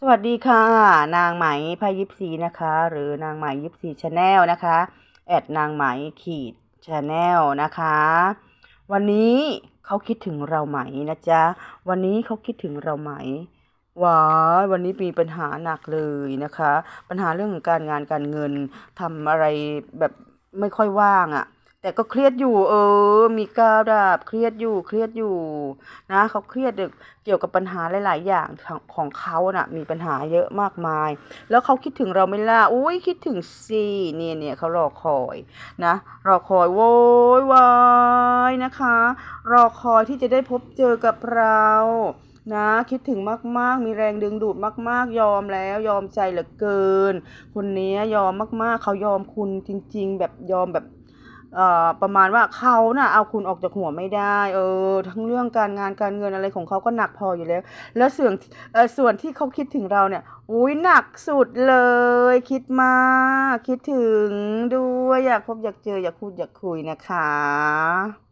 สวัสดีค่ะ นางไหมพายิปซีนะคะ หรือนางไหมยิปซีชาแนลนะคะแอดนางไหมขีดชาแนลนะคะ วันนี้เขาคิดถึงเราไหมนะจ๊ะ วันนี้เขาคิดถึงเราไหมว้าวันนี้มีปัญหาหนักเลยนะคะ ปัญหาเรื่องของการงานการเงินทำอะไรแบบไม่ค่อยว่างอะ่ะ แต่ก็เครียดอยู่ เออ มีก้าวดาบเครียดอยู่เครียดอยู่ นะเขาเครียดเกี่ยวกับปัญหาหลาย ๆ อย่างของเขาน่ะ มีปัญหาเยอะมากมาย แล้วเขาคิดถึงเราไหม่ล่ะอุ้ยคิดถึงสิเนี่ยเนี่ยเขารอคอยนะรอคอยโว้ยวายนะคะ รอคอยที่จะได้พบเจอกับเรานะคิดถึงมาก ๆ มีแรงดึงดูดมาก ๆ ยอมแล้ว ยอมใจเหลือเกิน คนนี้ยอมมาก ๆ เขายอมคุณจริง ๆ แบบยอมแบบ ประมาณว่าเขาน่ะเอาคุณออกจากหัวไม่ได้ เออ ทั้งเรื่องการงานการเงินอะไรของเขาก็หนักพออยู่แล้ว แล้วส่วนส่วนที่เขาคิดถึงเราเนี่ยอุ้ยหนักสุดเลย คิดมากคิดถึงด้วยอยากพบอยากเจออยากพูดอยากคุยนะคะ